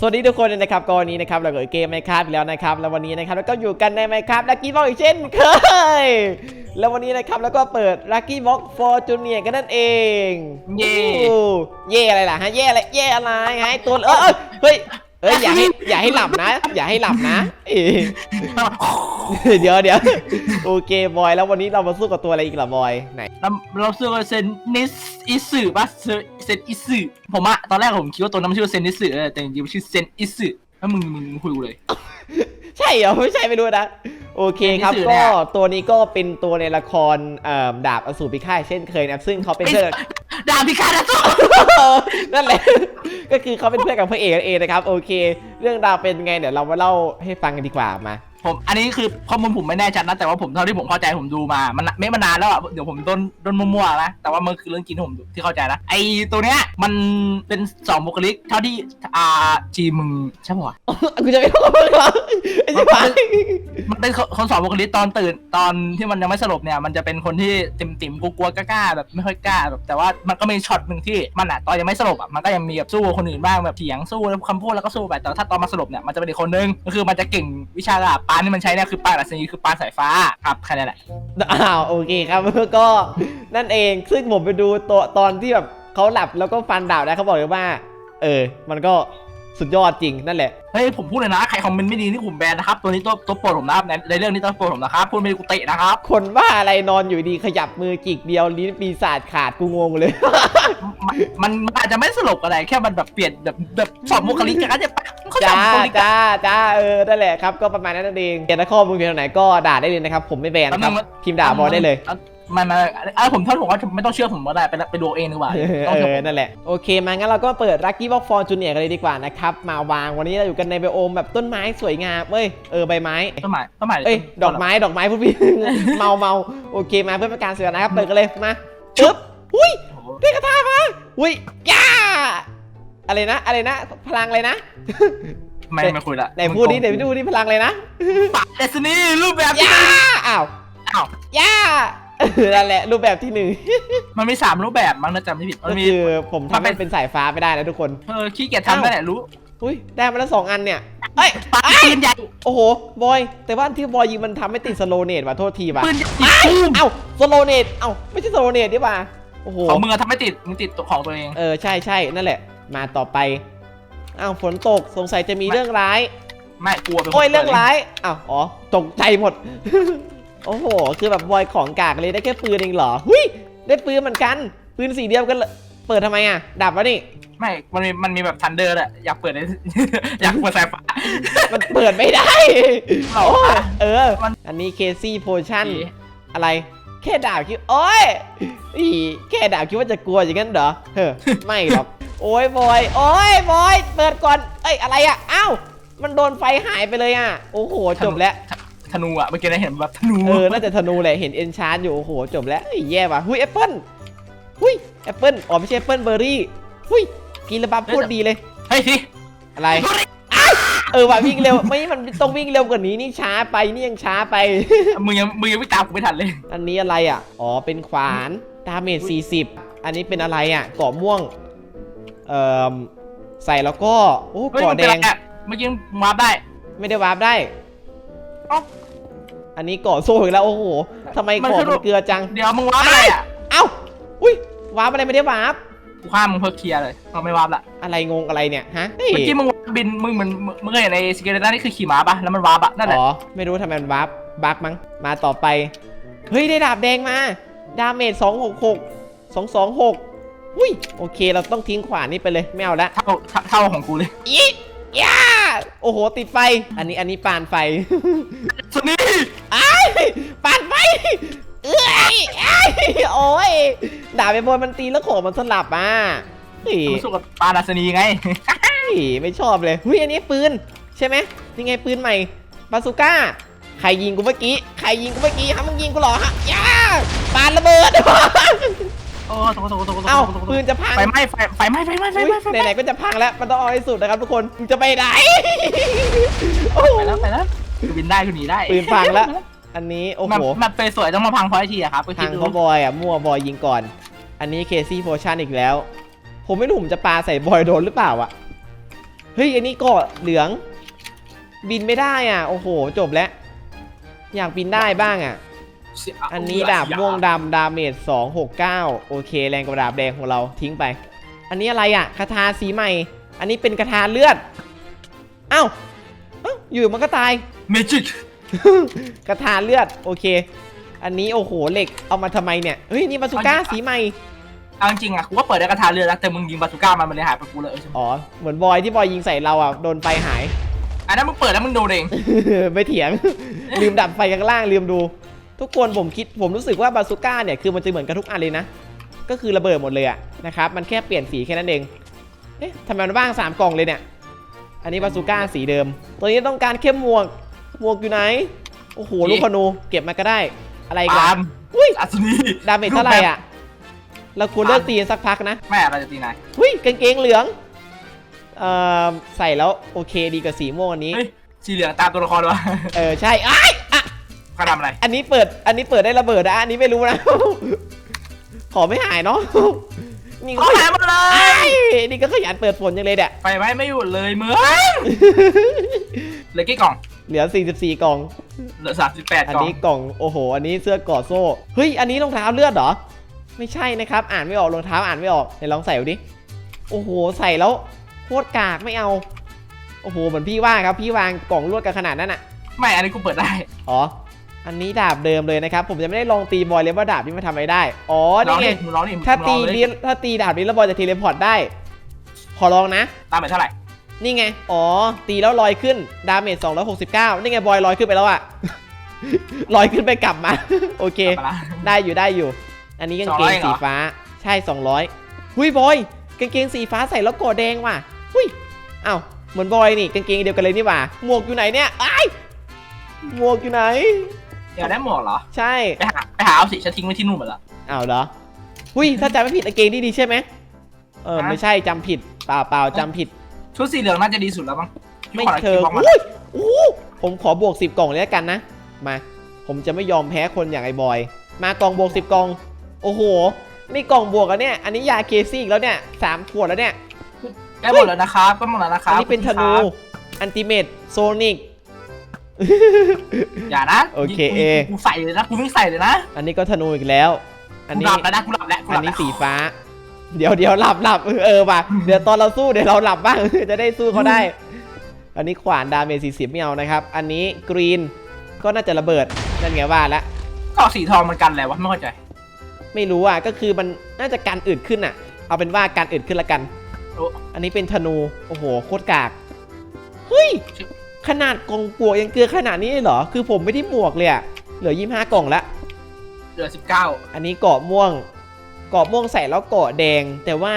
สวัสดีทุกคนเลยนะครับก็วันนี้นะครับเราเกิดเกมไมครับอีกแล้วนะครับแล้ววันนี้นะครับแล้วก็อยู่กันในไมครับลักกี้บ็อกอีกเช่นเคยแล้ววันนี้นะครับแล้วก็เปิดลักกี้บ็อกฟอร์จูเนียกันนั่นเองเย่โอ้เย่อะไรล่ะฮะเย่อะไรเย่อะไรฮะไอ้ตัวเออเอ้ยเฮ้ยเอ้ยอย่าให้อย่าให้หลับนะ อย่าให้หลับนะเอ้ยเดี๋ยวเดี๋ยวโอเคบอยแล้ววันนี้เรามาสู้กับตัวอะไรอีกล่ะบอยไหน เราเราซื้อเซนนิสอิสึปะเซนอิสึผมอะตอนแรกผมคิดว่าตัวนั้นมันชื่อเซนนิสึแต่จริงๆมันชื่อเซนอิสึแล้วมึงมึงมึงคุยกูเลย ใช่เหรอไม่ใช่ไม่รู้นะ โอเคครับหนังสือก็เนี่ยตัวนี้ก็เป็นตัวในละครเอ่อดาบอสูรพิฆาตเช่นเคยนะครับซึ่งเขาเป็นเพื่อน ดาบพิฆาตอสูรนั่นแหละ ก็คือเขาเป็นเพื่อนกับพระเอกนั่นเองนะครับ โอเค เรื่องราวเป็นไงเดี๋ยวเรามาเล่าให้ฟังกันดีกว่ามา ผมอันนี้คือข้อมูลผมไม่แน่ชัดนะแต่ว่าผมเท่าที่ผมเข้าใจผมดูมามันไม่มานานแล้วอะเดี๋ยวผมโดนโดนมั่วๆนะแต่ว่ามันคือเรื่องจริงที่ผมที่เข้าใจนะไอตัวเนี้ยมันเป็นสองบุคลิกเท่าที่อ่าจีมึงใช่ปะวะกูจะไม่รู้เลยเหรอไอ้ชิบหายมันเป็นคนสองบุคลิกตอนตื่นตอนที่มันยังไม่สลบเนี่ยมันจะเป็นคนที่ติ่มติ่มๆกลัวๆกล้าๆแบบไม่ค่อยกล้าแบบแต่ว่ามันก็มีช็อตหนึ่งที่มันอะตอนยังไม่สลบอะมันก็ยังมีแบบสู้กับคนอื่นบ้างแบบเถียงสู้แล้วคำพูดแล้วก็สู้ไปแต่ถ้าตอนมาสลบเนี่ยมันจะเป็นอีกคนนึงก็คือมันจะเก่งวิชาดาบปานที่มันใช้เนี่ยคือปานอัศนีคือปานสายฟ้าครับแค่นั้นแหละ อ้าวโอเคครับ ก็นั่นเองซึ่งผมไปดูตัวตอนที่แบบเขาหลับแล้วก็ฟันดาบได้เขาบอกเลยว่า เออ มันก็ สุดยอดจริงนั่นแหละ เฮ้ยผมพูดเลยนะ ใครคอมเมนต์ไม่ดีที่ผมแบนนะครับ ตัวนี้ตัวตัวโปรดผมนะครับในในเรื่องนี้ตัวโปรดผมนะครับ พูดไม่ดีกูเตะนะครับ คนว่าอะไรนอนอยู่ดีขยับมือจิกเดียวลิ้นปีศาจขาดกูงงเลย มันมันมันอาจจะไม่สลบอะไร แค่มันแบบเปลี่ยนแบบแบบสองบุคลิกกันจะปะเขาจ้าจำบุคลิกกันจ้าจ้าเออนั่นแหละครับก็ประมาณนั้นนั่นเองเกียรติข้อมูลเพียงเท่าไหนก็ด่าได้เลยนะครับ ผมไม่แบนครับพิมพ์ด่าบอลได้เลยไมันมาเออผมถ้าผมว่าไม่ต้องเชื่อผมก็ได้ไปไปดูเองดีกว่าเอต้องเชื่ออผมนั่นแหละ โอเคมางั้นเราก็เปิด Lucky Box for Junior กันเลยดีกว่านะครับ มาวางวันนี้เราอยู่กันในไบโอมแบบต้นไม้สวยงามเอ้ยเออใบไม้ ต้นไม้ต้นไม้เอ้ยดอกไม้ดอกไม้พูดพี่ เมาเมาโอเคมาเพื่อเป็นการเสียนะครับเปิดกันเลยมาปึ๊บอุ้ยโอ้โหได้กระทามาอุ้ยย่าอะไรนะ อะไรนะ พลังอะไรนะ ไม่ไม่คุยละไหนพูดดิไหนพูดดิพลังเลยนะปะเดสนี่รูปแบบย่าอ้าวอ้าวย่า นั่นแหละรูปแบบที่หนึ่งมันมีสามรูปแบบมั้งนะจำไม่ผิดก็มันมี คือผมทำมันเป็ให้นเป็นสายฟ้าไม่ได้นะทุกคน เออขี้เกียจทำนั่นแหละรู้อุ้ยได้มาแล้วสองอันเนี่ยเอ้ยปะปืนใหญ่โอ้โหบอย แต่ว่าที่บอยยิงมันทำให้ติดสโลเนตว่ะโทษทีว่ะปืนใหญ่อ้ายตุ้มเอ้าสโลเนตเอ้าไม่ใช่สโลเนตดิว่ะโอ้โห ของมึงอะทำไม่ติดมึงติดตัวของตัวเอง เออใช่ใช่นั่นแหละ มาต่อไปอ้าวฝนตกสงสัยจะมีเรื่องร้าย ไม่กลัวเป็นคนโอ้ยเรื่องร้ายอ้าวอ๋อตกใจหมด โอ้โห คือแบบบอยของกากเลยได้แค่ปืนเองเหรอหุยได้ปืนเหมือนกัน ปืนสีเดียวกันเลยเปิดทำไมอะ ดับวะนี่ ไม่ มันมีมันมีแบบทันเดอร์แหละอยากเปิดเลยอยากเปิดสายฟ้า มันเปิดไม่ได้เอาโอ้ยอะเออ มันอันนี้เคซี่โพชั่นดีอะไร แค่ดาบคิดโอ้ยอีแค่ดาบคิดว่าจะกลัวอย่างนั้นเหรอเฮ้อไม่หรอก โอ้ยบอย โอ้ยบอย เปิดก่อน เอ้ยอะไรอะ อ้าว มันโดนไฟหายไปเลยอะ โอ้โห จบแล้ว ธนูอะเมื่อกี้ได้เห็นแบบธนูเออ น่าจะธนูแหละ เห็นเอนชาร์อยู่ โอ้โห จบแล้วเฮ้ยแย่ว่ะ หุยแอปเปิ้ล หุยแอปเปิ้ล อ๋อไม่ใช่แอปเปิ้ลเบอร์รี่ หุยกินแล้วบัฟพูดดีเลย เฮ้ยสิอะไรอ้ายเออว่ะวิ่งเร็ว ไม่มันต้องวิ่งเร็วกว่านี้นี่ช้าไปนี่ยังช้าไป มึงยังมึงยังไม่ตามกูไม่ทันเลย อันนี้อะไรอะ อ๋อ เป็นขวาน ดาเมจ40 อันนี้เป็นอะไรอะเกาะม่วง เอ่อ ใส่แล้วก็ โอ้เฮ้ยเกาะมันแดเป็นอะไรงอะเมื่อกี้มึงวาร์ปได้ ไม่ได้วาร์ปได้ เอ้า อันนี้เกาะโซ่อีกแล้วโอ้โหทำไมมันเกาะคือมันเกลือจัง เดี๋ยวมึงวาร์ปอะไรอะเอ้า อุ้ยวาร์ปอะไรไม่ได้วาร์ปกูฆ่ามึงเพื่อเคลียร์เลยเราไม่วาร์ปละอะไรงงอะไรเนี่ยฮะเฮ้ยเมื่อกี้มึงวาร์ปบินมึงเหมือนมึงมึงเคยเห็นในสเกเลตันนี่คือขี่ม้าปะแล้วมันวาร์ปอะนั่นแหละอ๋อ ไม่รู้ทำไมมันวาร์ปบักมั้ง มาต่อไป เฮ้ย ได้ดาบแดงมา ดาเมจ266 226อุ้ย โอเค เราต้องทิ้งขวานนี่ไปเลย ไม่เอาละ เท่าเท่าเท่าของกูเลย อี ย่าโอ้โห ติดไฟ อันนี้อันนี้ปานไฟสนี่อ้ายปานไฟเอ้ยอ้ายโอ้ยดาบไปบนมันตีแล้วของมันสลับอะเฮ้ยมึงสู้กับปานาสนีไงไม่ชอบเลยเฮ้ยอันนี้ปืน ใช่ไหมนี่ไงปืนใหม่บาซูก้าใครยิงกูเมื่อกี้ ใครยิงกูเมื่อกี้ฮะมึงยิงกูเหรอฮะย่าปานระเบิด โอ้โตโตโตโตโตเอ้าปืนจะพัง ไฟไหม้ไฟไฟไหม้ไฟไหม้ไฟไหม้ไฟอุ๊ยไหม้ไหนๆก็จะพังแล้ว มันต้องเอาให้สุดนะครับทุกคนมึงจะไปไหนโอ้ไปแล้วไปแล้วกูบินได้กูหนีได้ปืนพังแล้ว อันนี้โอ้แบโหบแบบเฟยสวยต้องมาพังเพราะไอทีอะครับก็คิทาดงดูเขาบอยอะมั่วบอยยิงก่อน อันนี้เคซี่โพชั่นอีกแล้ว ผมไม่รู้ผมจะปาใส่บอยโดนหรือเปล่าอะ เฮ้ยอันนี้เกาะเหลือง บินไม่ได้อะ โอ้โห จบแล้ว อยากบินได้บ้างอะเสีย อันนี้ดาบม่วงดำดาเมจ269 โอเค แรงกว่าดาบแดงของเราทิ้งไป อันนี้อะไรอะคาถาสีใหม่ อันนี้เป็นคาถาเลือดเอ้าเอ้าอยู่มันก็ตายเมจิกกระทาเลือดโอเค อันนี้โอ้โหเหล็กเอามาทำไมเนี่ยเฮ้ยนี่บาซูก้าสีใหม่เอาจริงๆอะกูว่าเปิดได้กระทาเรือแล้วแต่มึงยิงบาซูก้ามันมันเลยหายไปกูเลยเออใช่ไหมอ๋อเหมือนบอยที่บอยยิงใส่เราอะโดนไฟหายอันนั้นมึงเปิดแล้วมึงโดนเองไม่เถียงลืมดับไฟข้างล่างลืมดู ทุกคนผมคิดผมรู้สึกว่าบาซูก้าเนี่ยคือมันจะเหมือนกันทุกอันเลยนะ ก็คือระเบิดหมดเลยอะนะครับมันแค่เปลี่ยนสีแค่นั้นเองเอ๊ะทำไมมันว่างสามกล่องเลยเนี่ย อันนี้บาซูก้าสีเดิม ตัวนี้ต้องการเข้มหมวกหมวกอยู่ไหน โอ้โหลูกพนูเก็บมาก็ได้ อะไรอีกันปาล์ม อุ้ยอัศนีดาเมจเท่าไหร่อะเราควรเลิกตีกันสักพักนะ แม่เราจะตีนายอุ้ยกางเกงเหลืองเอ่อใส่แล้วโอเคดีกว่าสีม่วงอันนี้ เฮ้ย สีเหลืองตามตัวละครวะ เออใช่อ้ายอะ เขาทำอะไร อันนี้เปิด อันนี้เปิดได้ระเบิดนะ อันนี้ไม่รู้นะ ขอไม่หายเนาะ นี่ก็เขาหายหมดเลไอ้ย นี่ก็ขยันเปิดฝนยังเลยเนี่ย ไปไว้ไม่หยุดเลยมึงเหลือกี่กล่อง เหลือ 44 กล่อง เหลือสามสิบแปดอันกล่อง นี้กล่อง โอ้โห อันนี้เสื้อกอดโซ่ เฮ้ย อันนี้รองเท้าเลือดเหรอ ไม่ใช่นะครับ อ่านไม่ออกรองเท้าอ่านไม่ออกไหนลองใส่ดูดิ โอ้โห ใส่แล้วโคตรกากไม่เอา โอ้โห เหมือนพี่ว่าครับ พี่วางกล่องลวดกันขนาดนั้นอะ ไม่ อันนี้กูเปิดได้ อ๋อ อันนี้ดาบเดิมเลยนะครับ ผมจะไม่ได้ลองตีบอยเลยว่าดาบนี้มันทำอะไรได้ อ๋อร้อนี่งไงนี่มึงร้องนี่มึงถ้าร้ตีองเลยนี้ถ้าตีดาบนี้แล้วบอยจะเทเลพอร์ตได้ ขอลองนะ ตามไปเท่าไหร่ นี่ไง อ๋อ ตีแล้วลอยขึ้น ดาเมจ269 นี่ไงบอยลอยขึ้นไปแล้วอะลอยขึ้นไปกลับมา โอเคกลับมาละได้อยู่ได้อยู่ อันนี้กางเกง200เหรอสีฟ้า ใช่ 200 หุยบอย กางเกงสีฟ้าใส่แล้วกอดแดงว่ะ หุยอ้าวเหมือนบอยนี่ กางเกงเดียวกันเลยนี่หว่าหมวกอยู่ไหนเนี่ยไอ้ายหมวกอยู่ไหน อยากได้หมวกเหรอ ใช่ไปหาไปหาเอาสิฉันทิ้งไว้ที่นู่นหมดละ อ้าวเหรอหุยถ้าจำไม่ผิดกางเกงนี่ดีใช่ไหมเออฮะ ไม่ใช่จำผิดเปล่าเปล่าจำผิดชุดสีเหลืองน่าจะดีสุดแล้วมั้งไม่ขอเชิงบล็อกมาอุ้ยอู้ผมขอบวก10กล่องเลยแล้วกันนะมา ผมจะไม่ยอมแพ้คนอย่างไอ้บอย มากล่องบวก10กล่องโอ้โหนี่กล่องบวกอะเนี่ยอันนี้ยาเคซี่อีกแล้วเนี่ยสามขวดแล้วเนี่ย ใกล้หมดแล้วนะครับใก็หมดแล้วนะคอัรันบนี้เป็นธนู อันติเมตโซนิก อย่านะโอเคกูเอ กูใส่เลยนะกูวิ่งใส่เลยนะอันนี้ก็ธนูอีกแล้ว อันกูนี้หลับแล้วนะกูหลับแล้วกูหอัลันบนี้แล้วสีฟ้า เดี๋ยวเดี๋ยวหลับหลับเออเออว่ะเดี๋ยวตอนเราสู้เดี๋ยวเราหลับบ้าง จะได้สู้เขาได้ อันนี้ขวานดาเมจสี่สิบไม่เอานะครับ อันนี้กรีนก็น่าจะระเบิดนั่นไงว่าแล้วก็สีทองมันกันอะไรวะไม่เข้าใจไม่รู้อะก็คือมันน่าจะการอึดขึ้นอะ เอาเป็นว่าการอึดขึ้นละกัน โอ้อันนี้เป็นธนู โอ้โหโคตรกาก เฮ้ย ขนาดกล่องปลวกยังเกลือขนาดนี้เลยเหรอ คือผมไม่ได้หมวกเลยอะเหลือยี่ห้ากล่องละ เหลือสิบเก้าอันนี้เกาะม่วง เกาะม่วงใส่แล้วเกาะแดง แต่ว่า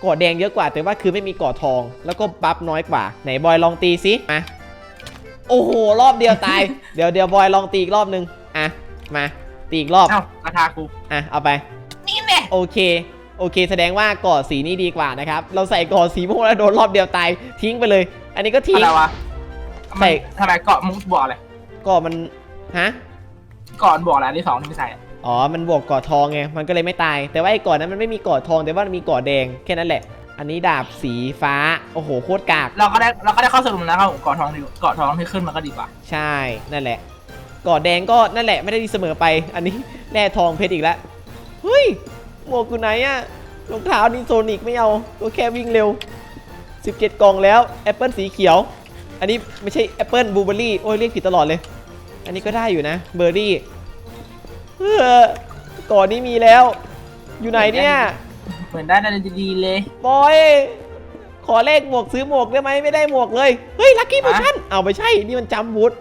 เกาะแดงเยอะกว่า แต่ว่าคือไม่มีเกาะทอง แล้วก็บัฟน้อยกว่า ไหนบอยลองตีสิมาโอ้โห รอบเดียวตาย เดี๋ยวเดี๋ยวบอยลองตีอีกรอบนึง อะ มา ตีอีกรอบ เอ้ากระทากูอะ เอาไป นี่แน่โอเค โอเค แสดงว่าเกาะสีนี้ดีกว่านะครับ เราใส่เกาะสีม่วงแล้วโดนรอบเดียวตาย ทิ้งไปเลย อันนี้ก็ทิ้ง อะไรวะ ใส่ทำไมเกาะมุกบอกอะไรเกาะมันฮะเกาะบอกอะไรอันที่สองที่ไม่ใส่อะอ๋อมันบวกเกาะทองไงมันก็เลยไม่ตาย แต่ว่าไอ้เกาะนั้นมันไม่มีเกาะทองแต่ว่ามันมีเกาะแดงแค่นั้นแหละ อันนี้ดาบสีฟ้าโอ้โหโคตรกากเราก็ได้เราก็ได้ข้อสรุปนะครับผมเกาะทองดีเกาะทองที่ขึ้นมาก็ดีกว่า ใช่นั่นแหละเกาะแดงก็นั่นแหละไม่ได้ดีเสมอไป อันนี้แร่ทองเพชรอีกแล้วเฮ้ยหมวกกูไหนอะรองเท้านี่โซนิกไม่เอาก็แค่วิ่งเร็ว 17 กล่องแล้วแอปเปิลสีเขียว อันนี้ไม่ใช่แอปเปิลบลูเบอร์รี่โอ้ยเรียกผิดตลอดเลย อันนี้ก็ได้อยู่นะเบอร์รี่เออก่อนนี้มีแล้ว อยู่ไหนเนี่ยเหมือนได้อะไรดีๆเลยบอยขอเลขหมวกซื้อหมวกได้ไหมไม่ได้หมวกเลยเฮ้ยลัคกี้โพชั่นเอาไม่ใช่นี่มันจำวุฒ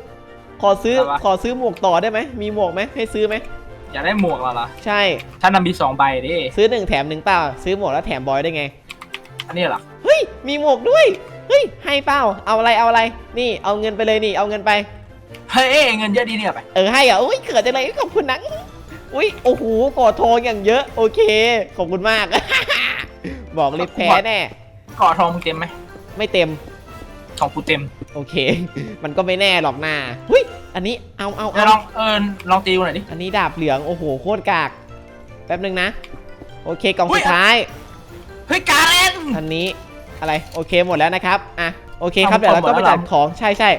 ขอซื้ออะไรวะขอซื้อหมวกต่อได้ไหมมีหมวกไหมให้ซื้อไหมอยากได้หมวกเราเหรอใช่ท่านนำมีสองใบดิซื้อหนึ่งแถมหนึ่งเปล่าซื้อหมวกแล้วแถมบอยได้ไงอันนี้เหรอเฮ้ยมีหมวกด้วย เฮ้ยให้เปล่าเอาอะไรเอาอะไร นี่เอาเงินไปเลยนี่เอาเงินไป เฮ้ยเงินเยอะดีเนี่ยไป เออให้เหรอะอุ้ยเขินจังเลยขอบคุณนะอุ้ยโอ้โหกอดทองอย่างเยอะ โอเค ขอบคุณมาก บอกเลยแพ้แน่เกาะทองมึงเต็มไหมไม่เต็มของกูเต็มโอเค มันก็ไม่แน่หรอกนาหุ้ยอันนี้เอาเอาเดี๋ยวเอาลองเออลองตีกูหน่อยดิ อันนี้ดาบเหลืองโอ้โหโคตรกาก แป๊บนึงนะ โอเคกล่องอุ๊สุย ดท้าย เฮ้ยการเล่นอันนี้ อะไรโอเคหมดแล้วนะครับอะโอเคครับเดี๋ยวเราก็ไปจัดของใช่ใช่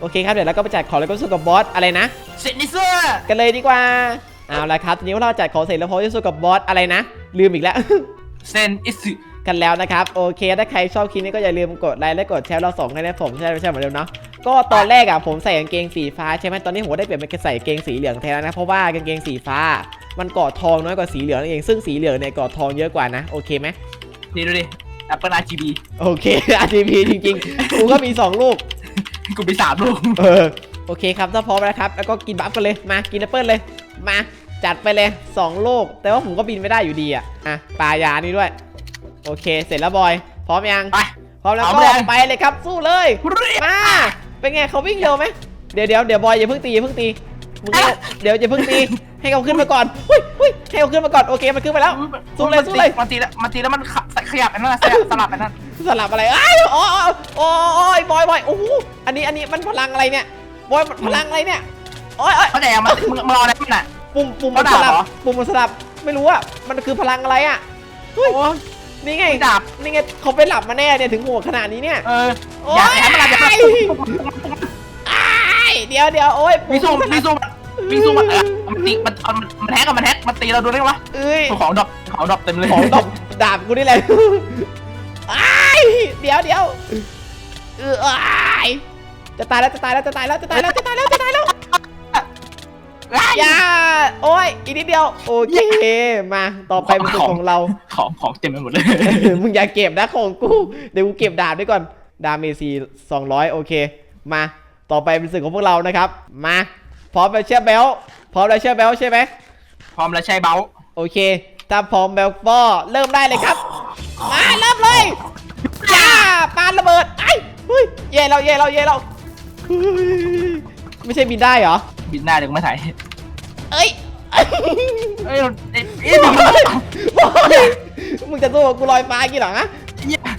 โอเคครับเดี๋ยวเราก็ไปจัดของแล้วก็สู้กับบอสอะไรนะเซนิเซอร์กันเลยดีกว่าเอาละครับทีนี้เราจัดของเสร็จแล้วพอจะสู้กับบอสอะไรนะ ลืมอีกแล้วเซนอิสึกันแล้วนะครับโอเคถ้าใครชอบคลิปนี้ก็อย่าลืมกดไลค์และกดแชร์เราสองให้นะผมใช่ไม่ใช่เหมือนเดิมเนาะก็ตอนแรกอะผมใส่กางเกงสีฟ้าใช่ไหมตอนนี้ผมก็ได้เปลี่ยนเป็นใส่กางเกงสีเหลืองแทนแล้วนะเพราะว่ากางเกงสีฟ้า มันเกาะทองน้อยกว่าสีเหลืองนั่นเองซึ่งสีเหลืองเนี่ยเกาะทองเยอะกว่านะโอเคไหมนี่ดูดิ Apple RGB โอเค RGB จริงๆ กูก็มี 2 ลูก กูมีสามลูกเออ โอเคครับ ถ้าพร้อมแล้วครับ แล้วก็กินบัฟกันเลย มา กินแอปเปิลเลย มา จัดไปเลย 2 ลูก แต่ว่าผมก็บินไม่ได้อยู่ดีอะ อะ ปลายานี่ด้วย โอเค เสร็จแล้วบอย พร้อมยัง ไป พร้อมแล้วเอาก็ไปเลย ไปเลยครับ สู้เลย มา เป็นไงเขาวิ่งเร็วไหมเดี๋ยวเดี๋ยวเดี๋ยวบอยอย่าเพิ่งตีอย่าเพิ่งตี มึงเอาเดี๋ยวอย่าเพิ่งตีให้เขาขึ้นมาก่อนหุ้ยหุ้ยให้เขาขึ้นมาก่อนโอเคมันขึ้นไปแล้วสู้เลยสู้เลยมันตีแล้วมันตีแล้วมันขะขยับไอ้นั่นนะสลับสลับไอ้นั่นสลับอะไรอ้ายอ๋ออ๋ออ๋อโอ้ยบอยบอยโอ้โหอันนี้อันนี้มันพลังอะไรเนี่ยบอยมันพลังอะไรเนี่ยโอ้ยโอ้ยเขาแดงมันมึงมึงรออะไรมันน่ะ ปุ่มปุ่มมันสเขาด่าลับเหรอปุ่มมันสลับไม่รู้อะมันคือพลังอะไรอะเฮ้ยโอ้ยนี่ไงดาบนี่ไงเขาไปหลับมาแน่เนี่ยถึงโหดขนาดนี้เนี่ยเออโอ้ยอยากให้มันหลับอยากให้มันอ้ายเดี๋ยวเดี๋ยวโอ้ยมีสู้มีสู้มี สู้มันเออมันตีมันมันมันแฮกกับมันแฮกมันตีเราดูได้ไหมเอ้ย ของดอกของดอกเต็มเลยของดอกดาบกูนี่แหละ อ้ายเดี๋ยวเดี๋ยวเอออ้ายจะตายแล้วจะตายแล้วจะตายแล้วจะตายแล้วจะตายแล้วจะตายแล้วอย่าโอ้ยอีกนิดเดียว โอเค มาต่อไปเป็นศึกของเรา ของของเต็มไปหมดเลยเออมึงอย่าเก็บนะของกู เดี๋ยวกูเก็บดาบด้วยก่อน ดาเมจสี่สองร้อยโอเค มา ต่อไปเป็นศึกของพวกเรานะครับ มา พร้อมแล้วเชื่อเบลพร้อมแล้วเชื่อเบลใช่ไหมพร้อมแล้วใช้เบลโอเค ถ้าพร้อมเบลก็เริ่มได้เลยครับ มาเริ่มเลยจ้าปาระเบิดไอ้เฮ้ยเย่เราเย่เราเย่เราเฮ้ยไม่ใช่บินได้เหรอ บินหน้าเดี๋ยวกูไม่ถ่ายเอ้ยเอ้ยเอ้ยเอ้ยเอ้ยมึงบอยมึงจะสู้กับกูลอยฟ้ากี่หรอฮะ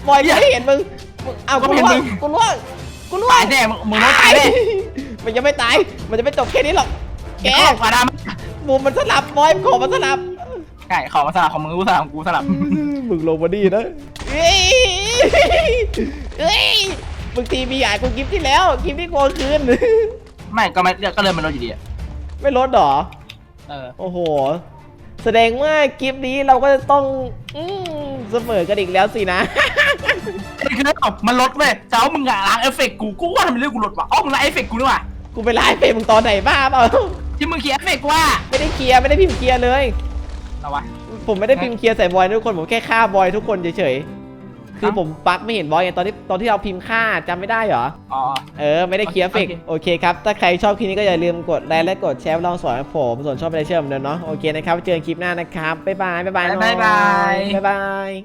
บอยกูไม่เห็นมึงมึงเอาก็กูไม่เห็นล่วมึงงกูล่วงกูล่วตางยแน่มึงมึงต้องตายแน่ มันยังไม่ตาย มันจะไม่จบแค่นี้หรอก แกแกขวาดมุมมันสลับบอยขอมันสลับำใช่ขอมาสลับของมึงกูสลับของกูสลับ มึงลงมาดีนะเอ้ยเอ้ยมึงตีมีหยากูกิฟที่แล้วกิฟที่โกนคืนไม่ก็ไม่ก็เลยมันลดอยู่ดีอะไม่ลดหรอ เออ โอ้โห แสดงว่ากิฟนี้เราก็จะต้องอืมเสมอกันอีกแล้วสินะนี่คือมันลดเว้ยแต่ว่ามึงอะล้างเอฟเฟกต์กู กูว่าทำไมเรื่องกูลดวะอ๋อมึงล้างเอฟเฟกต์กูนี่หว่า กูไปไลฟ์เฟซมึงตอนไหนบ้าเปล่าที่มึงเขียนเอฟเฟกต์ว่าไม่ได้เคลียร์ไม่ได้พิมพ์เคลียร์เลยเอาวะ ผมไม่ได้พิมพ์เคลียร์ใส่บอยนะทุกคนผมแค่ฆ่าบอยทุกคนเฉยๆคือเอ้าผมปักไม่เห็นบอยไงตอนที่ตอนที่เราพิมพ์ฆ่าจำไม่ได้เหรอ อ๋อ เออไม่ได้เคลียร์โอเฟเคกโอเคครับ ถ้าใครชอบคลิปนี้ก็อย่าลืมกดไลค์และกดแชร์ลองสอนผม ส่วนชอบไปเชื่อมเดิมเนาะโอเคนะครับเจอกันคลิปหน้านะครับบ๊ายบายบ๊ายบายน้องบ๊ายบาย บ๊ายบาย